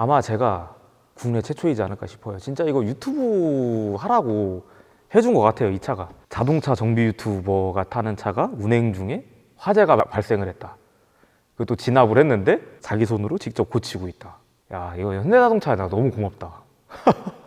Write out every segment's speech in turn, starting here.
아마 제가 국내 최초이지 않을까 싶어요. 진짜 이거 유튜브 하라고 해준 것 같아요. 이 차가 자동차 정비 유튜버가 타는 차가 운행 중에 화재가 바- 발생을 했다. 그것도 진압을 했는데 자기 손으로 직접 고치고 있다. 야 이거 현대자동차에다 너무 고맙다.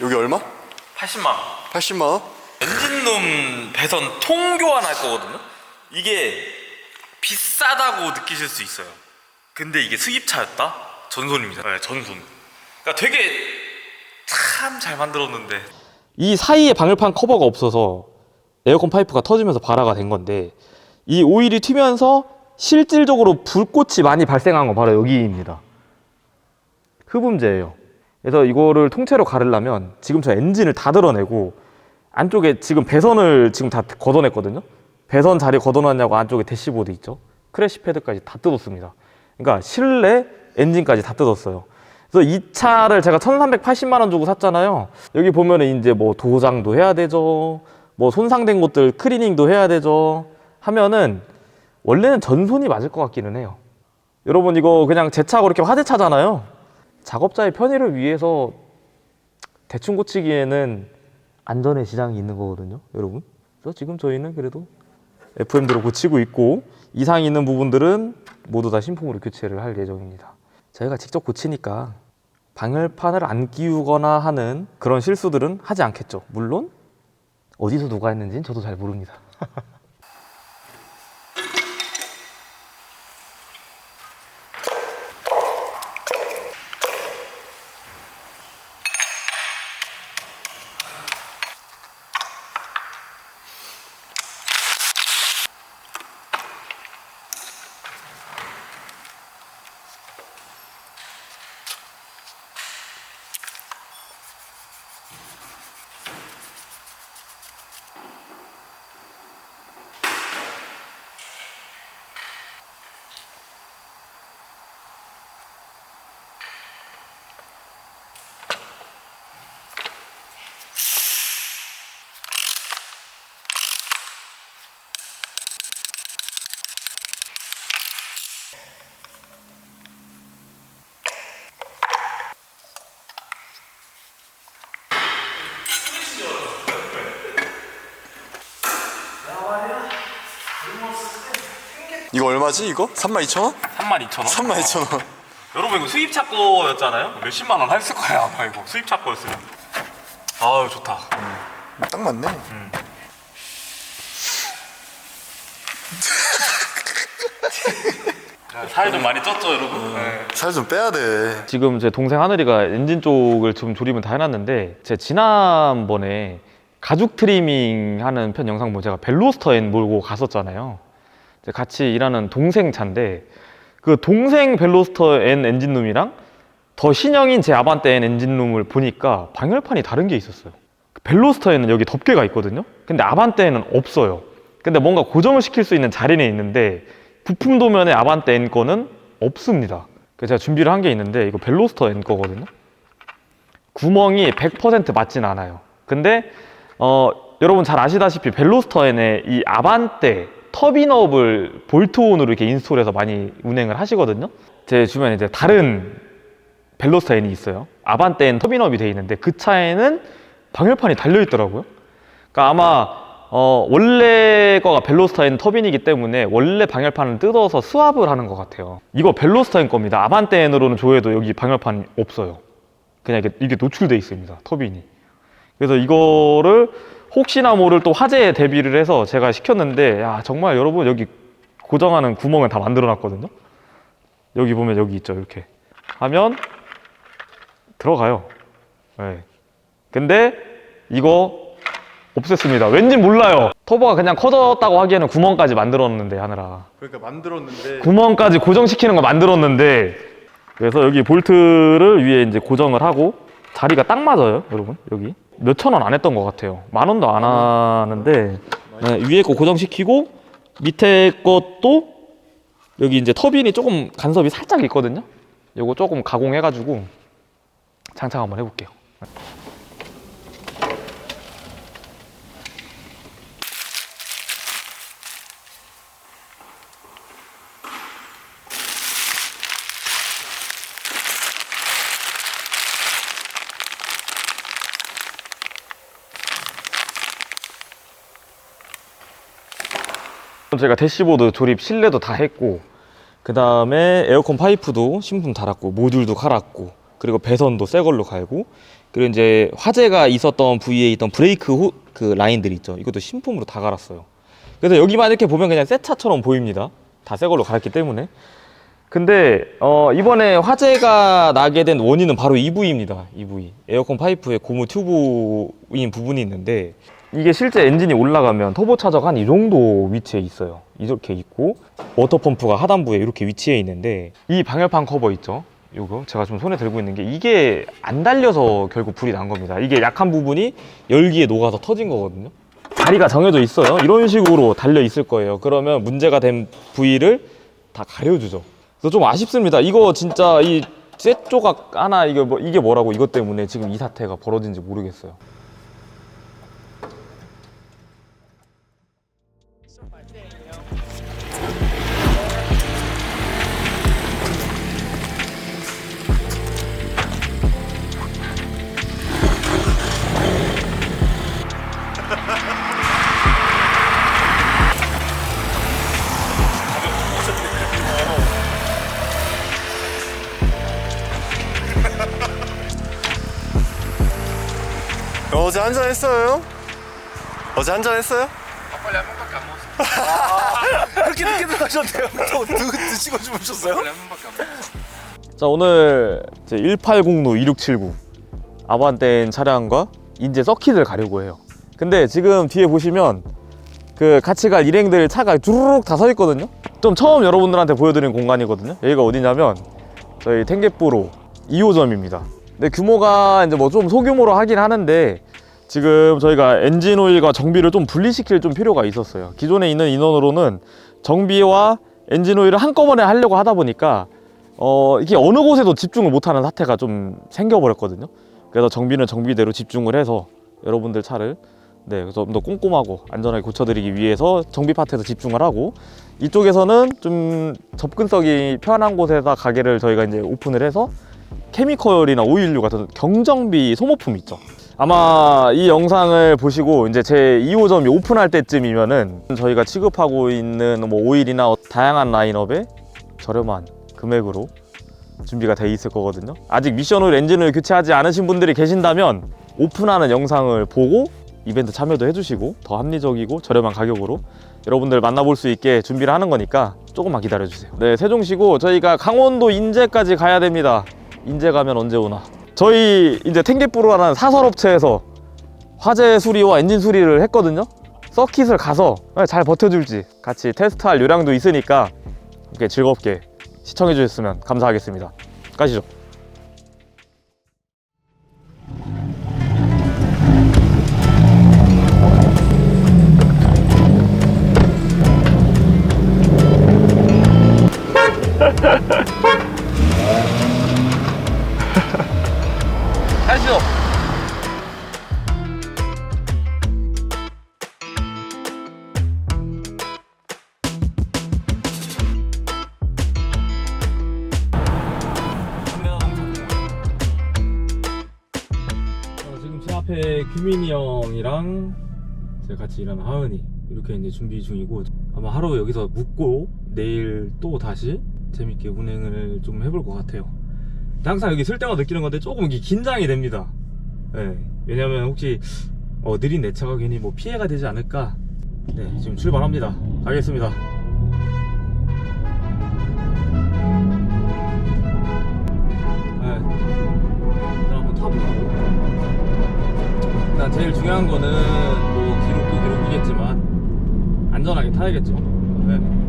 여기 얼마? 80만 원. 80만 원? 엔진룸 배선 통 교환할 거거든요. 이게 비싸다고 느끼실 수 있어요. 근데 이게 수입차였다? 전손입니다. 네, 전손. 그러니까 되게 참 잘 만들었는데 이 사이에 방열판 커버가 없어서 에어컨 파이프가 터지면서 발화가 된 건데 이 오일이 튀면서 실질적으로 불꽃이 많이 발생한 건 바로 여기입니다. 흡음재예요. 그래서 이거를 통째로 가르려면 지금 저 엔진을 다 드러내고 안쪽에 지금 배선을 지금 다 걷어냈거든요. 배선 자리 걷어놨냐고 안쪽에 대시보드 있죠. 크래시 패드까지 다 뜯었습니다. 그러니까 실내 엔진까지 다 뜯었어요. 그래서 이 차를 제가 1,380만 원 주고 샀잖아요. 여기 보면은 이제 뭐 도장도 해야 되죠. 뭐 손상된 것들 클리닝도 해야 되죠. 하면은 원래는 전손이 맞을 것 같기는 해요. 여러분 이거 그냥 제 차가 그렇게 화재차잖아요. 작업자의 편의를 위해서 대충 고치기에는 안전의 지장이 있는 거거든요, 여러분. 그래서 지금 저희는 그래도 FM대로 고치고 있고 이상이 있는 부분들은 모두 다 신품으로 교체를 할 예정입니다. 저희가 직접 고치니까 방열판을 안 끼우거나 하는 그런 실수들은 하지 않겠죠. 물론 어디서 누가 했는지는 저도 잘 모릅니다. 이거 얼마지 이거? 32,000원? 32,000원? 32,000원 여러분 이거 수입차 거였잖아요? 몇십만 원 했을 거야 아마 이거 수입차 거였으면 아유 좋다 딱 맞네 살 좀 많이 쪘죠 여러분? 네. 살 좀 빼야 돼 지금 제 동생 하늘이가 엔진 쪽을 좀 조립은 다 해놨는데 제 지난번에 가죽 트리밍 하는 편 영상 보면 제가 벨로스터 N 몰고 갔었잖아요. 같이 일하는 동생 차인데 그 동생 벨로스터 N 엔진룸이랑 더 신형인 제 아반떼 N 엔진룸을 보니까 방열판이 다른 게 있었어요. 그 벨로스터에는 여기 덮개가 있거든요. 근데 아반떼에는 없어요. 근데 뭔가 고정을 시킬 수 있는 자리는 있는데 부품 도면에 아반떼 N 거는 없습니다. 제가 준비를 한 게 있는데 이거 벨로스터 N 거거든요. 구멍이 100% 맞진 않아요. 근데 어, 여러분 잘 아시다시피 벨로스터 N의 이 아반떼 터빈업을 볼트온으로 이렇게 인스톨해서 많이 운행을 하시거든요. 제 주변에 이제 다른 벨로스터 N이 있어요. 아반떼 N 터빈업이 돼 있는데 그 차에는 방열판이 달려 있더라고요. 그러니까 아마 어, 원래 거가 벨로스터 N 터빈이기 때문에 원래 방열판을 뜯어서 스왑을 하는 것 같아요. 이거 벨로스터 N 겁니다. 아반떼 N으로는 조회도 여기 방열판이 없어요. 그냥 이게, 이게 노출돼 있습니다. 터빈이. 그래서 이거를 혹시나 모를 또 화재에 대비를 해서 제가 시켰는데 야 정말 여러분 여기 고정하는 구멍을 다 만들어 놨거든요. 여기 보면 여기 있죠 이렇게 하면 들어가요. 네. 근데 이거 없앴습니다. 왠지 몰라요. 터보가 그냥 커졌다고 하기에는 구멍까지 만들었는데 하느라 그러니까 만들었는데 구멍까지 고정시키는 거 만들었는데 그래서 여기 볼트를 위에 이제 고정을 하고 자리가 딱 맞아요 여러분 여기 몇 천 원 안 했던 것 같아요. 만 원도 안 하는데 네, 위에 거 고정시키고 밑에 것도 여기 이제 터빈이 조금 간섭이 살짝 있거든요? 요거 조금 가공해 가지고 장착 한번 해볼게요 제가 대시보드 조립 실내도 다 했고 그 다음에 에어컨 파이프도 신품 달았고 모듈도 갈았고 그리고 배선도 새 걸로 갈고 그리고 이제 화재가 있었던 부위에 있던 브레이크 호, 그 라인들 있죠 이것도 신품으로 다 갈았어요 그래서 여기만 이렇게 보면 그냥 새 차처럼 보입니다 다 새 걸로 갈았기 때문에 근데 어, 이번에 화재가 나게 된 원인은 바로 EV입니다. EV. 에어컨 파이프에 고무 튜브인 부분이 있는데 이게 실제 엔진이 올라가면 터보 차저가 한 이 정도 위치에 있어요. 이렇게 있고 워터 펌프가 하단부에 이렇게 위치해 있는데 이 방열판 커버 있죠. 요거 제가 좀 손에 들고 있는 게 이게 안 달려서 결국 불이 난 겁니다. 이게 약한 부분이 열기에 녹아서 터진 거거든요. 다리가 정해져 있어요. 이런 식으로 달려 있을 거예요. 그러면 문제가 된 부위를 다 가려주죠. 그래서 좀 아쉽습니다. 이거 진짜 이쇠 조각 하나 이게 뭐 이게 뭐라고 이것 때문에 지금 이 사태가 벌어진지 모르겠어요. 어제 한잔 했어요? 어제 한잔 했어요? 그렇게 늦게 들어가셨대요. 또 드, 드시고 주무셨어요? 자 오늘 제1806 2679 아반떼인 차량과 인제 서킷을 가려고 해요. 근데 지금 뒤에 보시면 그 같이 갈 일행들 차가 주르륵 다 서 있거든요. 좀 처음 여러분들한테 보여드린 공간이거든요. 여기가 어디냐면 저희 탱게프로 2호점입니다. 근데 규모가 이제 뭐 좀 소규모로 하긴 하는데 지금 저희가 엔진 오일과 정비를 좀 분리시킬 좀 필요가 있었어요. 기존에 있는 인원으로는 정비와 엔진 오일을 한꺼번에 하려고 하다 보니까 어 이게 어느 곳에도 집중을 못하는 사태가 좀 생겨버렸거든요. 그래서 정비는 정비대로 집중을 해서 여러분들 차를 네 그래서 좀 더 꼼꼼하고 안전하게 고쳐드리기 위해서 정비 파트에서 집중을 하고 이쪽에서는 좀 접근성이 편한 곳에다 가게를 저희가 이제 오픈을 해서 케미컬이나 오일류 같은 경정비 소모품 있죠. 아마 이 영상을 보시고 이제 제 2호점이 오픈할 때쯤이면은 저희가 취급하고 있는 뭐 오일이나 다양한 라인업에 저렴한 금액으로 준비가 돼 있을 거거든요. 아직 미션 오일 엔진을 교체하지 않으신 분들이 계신다면 오픈하는 영상을 보고 이벤트 참여도 해주시고 더 합리적이고 저렴한 가격으로 여러분들 만나볼 수 있게 준비를 하는 거니까 조금만 기다려 주세요. 네, 세종시고 저희가 강원도 인제까지 가야 됩니다. 인제 가면 언제 오나? 저희 이제 탱게프로라는 사설업체에서 화재 수리와 엔진 수리를 했거든요. 서킷을 가서 잘 버텨줄지 같이 테스트할 요량도 있으니까 이렇게 즐겁게 시청해 주셨으면 감사하겠습니다. 가시죠. 규민이 형이랑 제가 같이 일하는 하은이 이렇게 이제 준비 중이고 아마 하루 여기서 묵고 내일 또 다시 재밌게 운행을 좀 해볼 것 같아요. 항상 여기 쓸 때마다 느끼는 건데 조금 이게 긴장이 됩니다. 네, 왜냐면 혹시 어, 느린 내 차가 괜히 뭐 피해가 되지 않을까. 네, 지금 출발합니다. 가겠습니다. 제일 중요한 거는 뭐 기록도 기록이겠지만 안전하게 타야겠죠. 네.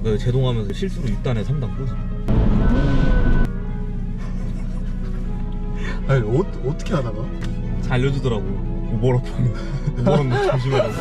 아까 제동하면서 실수로 6단에 3단 꽂아 아니 어, 어떻게 하다가? 잘 알려주더라고. 오버랩 오버랩 조심하라고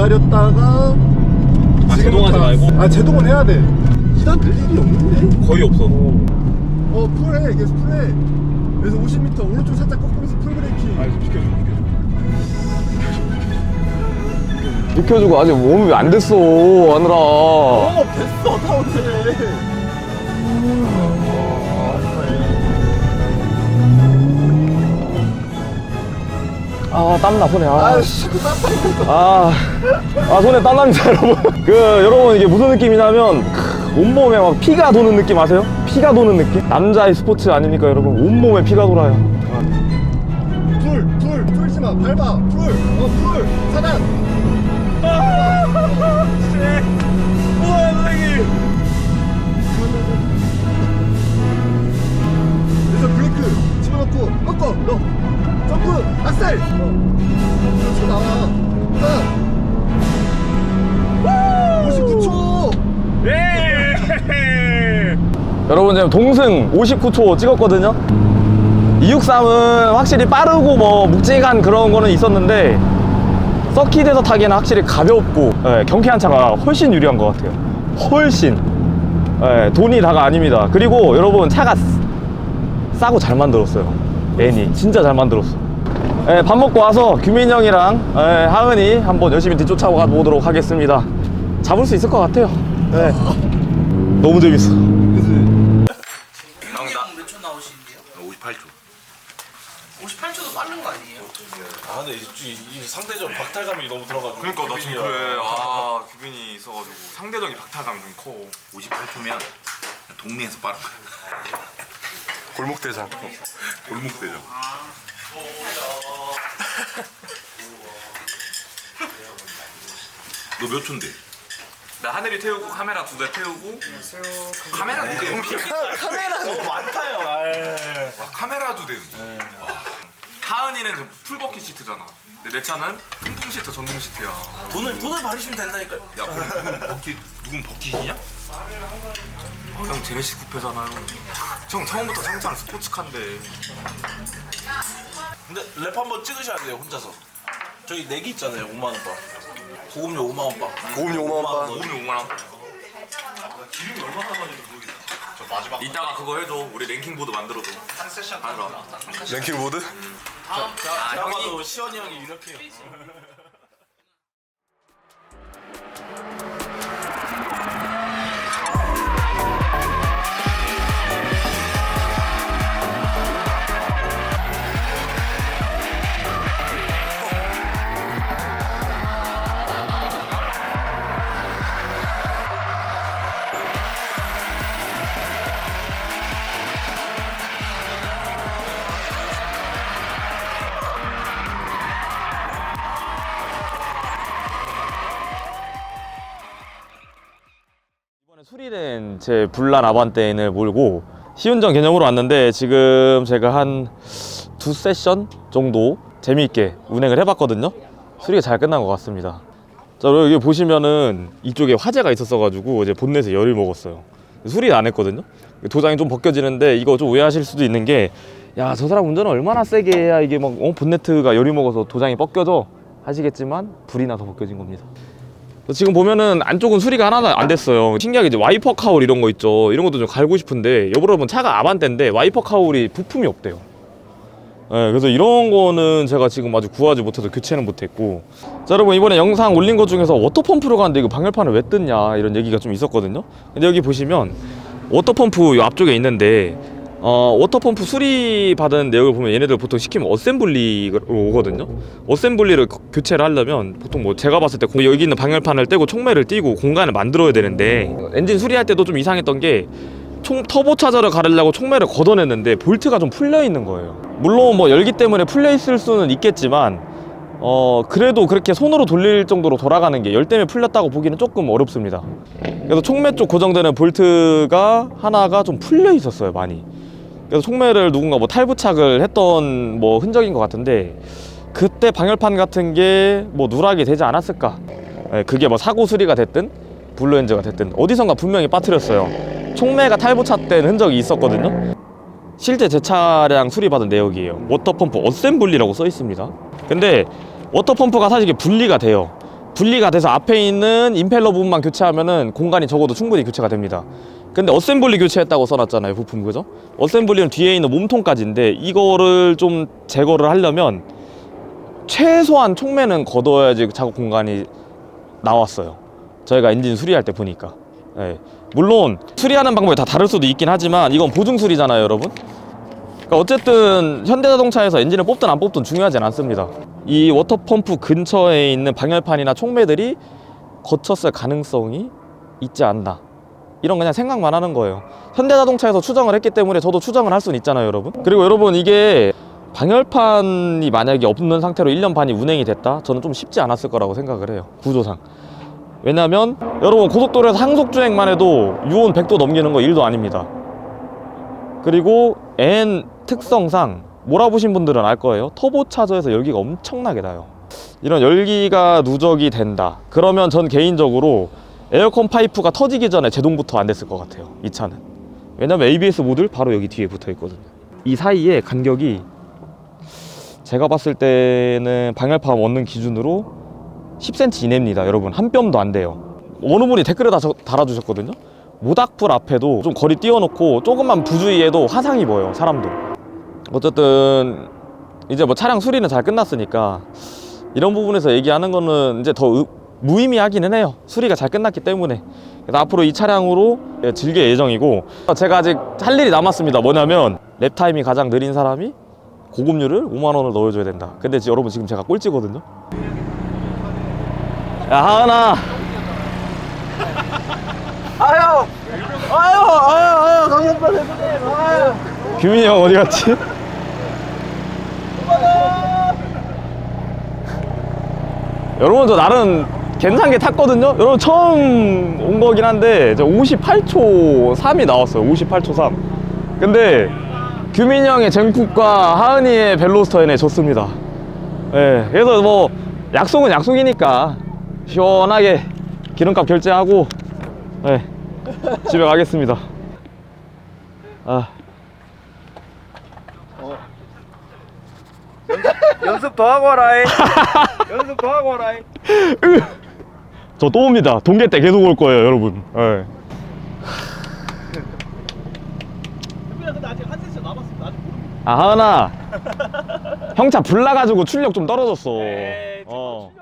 기다렸다가. 아, 지금 제동하지 다- 말고? 아 제동은 해야 돼. 2단 늘 일이 없는데? 거의 없어 어 풀해 계속 풀해. 그래서 50m 오른쪽 살짝 꺾으면서 풀 브레이킹. 아 좀 비켜줘 비켜줘 비켜주고 아직 몸이 안 됐어 하느라 어 됐어 돼. 아 땀나 손에 아, 아씨 그 땀. 아, 아 손에 땀 납니다 여러분 그 여러분 이게 무슨 느낌이냐면 크, 온몸에 막 피가 도는 느낌 아세요? 피가 도는 느낌? 남자의 스포츠 아닙니까 여러분 온몸에 피가 돌아요 풀, 풀, 풀지 마, 밟아, 풀, 어, 풀, 차단. 집어넣고 꺾어, 너, 점프, 악셀. 어, 그렇지 나와. 하나. 59초. 예 여러분 지금 동승 59초 찍었거든요 263은 확실히 빠르고 뭐 묵직한 그런 거는 있었는데 서킷에서 타기에는 확실히 가볍고 예, 경쾌한 차가 훨씬 유리한 것 같아요 훨씬 예, 돈이 다가 아닙니다 그리고 여러분 차가 싸- 싸고 잘 만들었어요 애니 진짜 잘 만들었어 예, 밥 먹고 와서 규민 형이랑 예, 하은이 한번 열심히 뒤쫓아가 보도록 하겠습니다 잡을 수 있을 것 같아요 예. 너무 재밌어 몇초 나오시는데요? 58초 58초도 빠른 거 아니에요? 아 근데 이, 이 상대적 박탈감이 너무 들어가지고 그러니까 나 지금. 그래 아 규빈이 있어가지고 상대적인 박탈감이 좀커 58초면 동네에서 빠른 거야. 골목 대장. 골목대죠. 너몇 초인데? 나 하늘이 태우고 카메라 두 대 태우고 카메라 두 대. 카메라 너무 많다요. 와 카메라도 됨. 하은이는 저 풀버킷 시트잖아. 근데 내 차는 통풍 시트 전동 시트야. 돈을 돈을 받으시면 된다니까요. 야, 그럼 누군 버킷, 누군 버킷이냐? 어, 형 제네시스 쿠페잖아요. 형 처음부터 상차는 스포츠카인데. 근데 랩 한번 찍으셔야 돼요 혼자서 저기 내기 있잖아요 5만 원 바. 고급료 5만 원 바. 고음료 5만 원 바. 오늘 5만 원. 기름이 얼마 따가지고 모르겠다. 저 마지막. 이따가 그거 해줘. 우리 랭킹 보드 만들어줘. 한 세션 하느라. 랭킹 보드? 아, 형이 시원이 형이 유력해요 제 불란 아반떼인을 몰고 시운전 개념으로 왔는데 지금 제가 한 두 세션 정도 재미있게 운행을 해봤거든요. 수리가 잘 끝난 것 같습니다. 자, 그리고 여기 보시면은 이쪽에 화재가 있었어 가지고 이제 본넷에 열을 먹었어요. 수리는 안 했거든요. 도장이 좀 벗겨지는데 이거 좀 오해하실 수도 있는 게 야, 저 사람 운전을 얼마나 세게 해야 이게 막 어, 본네트가 열이 먹어서 도장이 벗겨져 하시겠지만 불이 나서 벗겨진 겁니다. 지금 보면은 안쪽은 수리가 하나도 안 됐어요. 신기하게 이제 와이퍼 카울 이런 거 있죠. 이런 것도 좀 갈고 싶은데 여러분 차가 아반떼인데 와이퍼 카울이 부품이 없대요. 네, 그래서 이런 거는 제가 지금 아직 구하지 못해서 교체는 못했고 자 여러분 이번에 영상 올린 것 중에서 워터펌프로 가는데 이거 방열판을 왜 뜯냐 이런 얘기가 좀 있었거든요 근데 여기 보시면 워터펌프 요 앞쪽에 있는데 어, 워터펌프 수리 받은 내역을 보면 얘네들 보통 시키면 어셈블리로 오거든요 어셈블리를 거- 교체를 하려면 보통 뭐 제가 봤을 때 고- 여기 있는 방열판을 떼고 촉매를 띄고 공간을 만들어야 되는데 엔진 수리할 때도 좀 이상했던 게 총 터보 차저를 가르려고 총매를 걷어냈는데 볼트가 좀 풀려 있는 거예요. 물론 뭐 열기 때문에 풀려 있을 수는 있겠지만 어 그래도 그렇게 손으로 돌릴 정도로 돌아가는 게 열 때문에 풀렸다고 보기는 조금 어렵습니다. 그래서 총매 쪽 고정되는 볼트가 하나가 좀 풀려 있었어요 많이. 그래서 총매를 누군가 뭐 탈부착을 했던 뭐 흔적인 것 같은데 그때 방열판 같은 게 뭐 누락이 되지 않았을까? 예, 그게 뭐 사고 수리가 됐든 블루엔즈가 됐든 어디선가 분명히 빠뜨렸어요. 총매가 탈부착된 흔적이 있었거든요. 실제 제 차량 수리받은 내역이에요. 워터펌프 어셈블리라고 써 있습니다. 근데 워터펌프가 사실 이게 분리가 돼요. 분리가 돼서 앞에 있는 임펠러 부분만 교체하면은 공간이 적어도 충분히 교체가 됩니다. 근데 어셈블리 교체했다고 써놨잖아요, 부품 그죠? 어셈블리는 뒤에 있는 몸통까지인데 이거를 좀 제거를 하려면 최소한 총매는 걷어야지 작업 공간이 나왔어요. 저희가 엔진 수리할 때 보니까. 예. 물론 수리하는 방법이 다 다를 수도 있긴 하지만 이건 보증 수리잖아요, 여러분. 그러니까 어쨌든 현대자동차에서 엔진을 뽑든 안 뽑든 중요하진 않습니다. 이 워터펌프 근처에 있는 방열판이나 총매들이 거쳤을 가능성이 있지 않나. 이런 그냥 생각만 하는 거예요. 현대자동차에서 추정을 했기 때문에 저도 추정을 할 수는 있잖아요, 여러분. 그리고 여러분 이게 방열판이 만약에 없는 상태로 1년 반이 운행이 됐다? 저는 좀 쉽지 않았을 거라고 생각을 해요. 구조상. 왜냐면 여러분 고속도로에서 항속 주행만 해도 유온 100도 넘기는 거 1도 아닙니다. 그리고 N 특성상 몰아보신 분들은 알 거예요. 터보 차저에서 열기가 엄청나게 나요. 이런 열기가 누적이 된다. 그러면 전 개인적으로 에어컨 파이프가 터지기 전에 제동부터 안 됐을 것 같아요. 이 차는. 왜냐면 ABS 모듈 바로 여기 뒤에 붙어 있거든요. 이 사이에 간격이 제가 봤을 때는 방열판 얻는 기준으로 10cm 이내입니다. 여러분 한 뼘도 안 돼요. 어느 분이 댓글에 달아주셨거든요. 모닥불 앞에도 좀 거리 띄워놓고 조금만 부주의해도 화상이 보여요. 사람도. 어쨌든 이제 뭐 차량 수리는 잘 끝났으니까 이런 부분에서 얘기하는 거는 이제 더 의- 무의미하기는 해요. 수리가 잘 끝났기 때문에. 앞으로 이 차량으로 예, 즐길 예정이고 제가 아직 할 일이 남았습니다. 뭐냐면 랩 타임이 가장 느린 사람이 고급류를 5만 원을 넣어줘야 된다. 근데 지- 여러분 지금 제가 꼴찌거든요. 야 하은아. 아유 아유 아유 아유 강력반 대표님 아유 규민이 형 어디 갔지? 여러분 저 나름 괜찮게 탔거든요. 여러분 처음 온 거긴 한데 저 58초 3이 나왔어요. 58초 3. 근데 규민이 형의 젠쿡과 하은이의 벨로스터에 졌습니다. 예. 그래서 뭐 약속은 약속이니까 시원하게 기름값 결제하고 예. 집에 가겠습니다. 아. 연습 더 하고 와라이 연습 더 하고 와라이 저 또 옵니다. 동계 때 계속 올 거예요, 여러분. 예. 근데 아직 한 세트 남았습니다 아직 모릅니다 아, 하은아. 형차 불나가지고 출력 좀 떨어졌어. 어.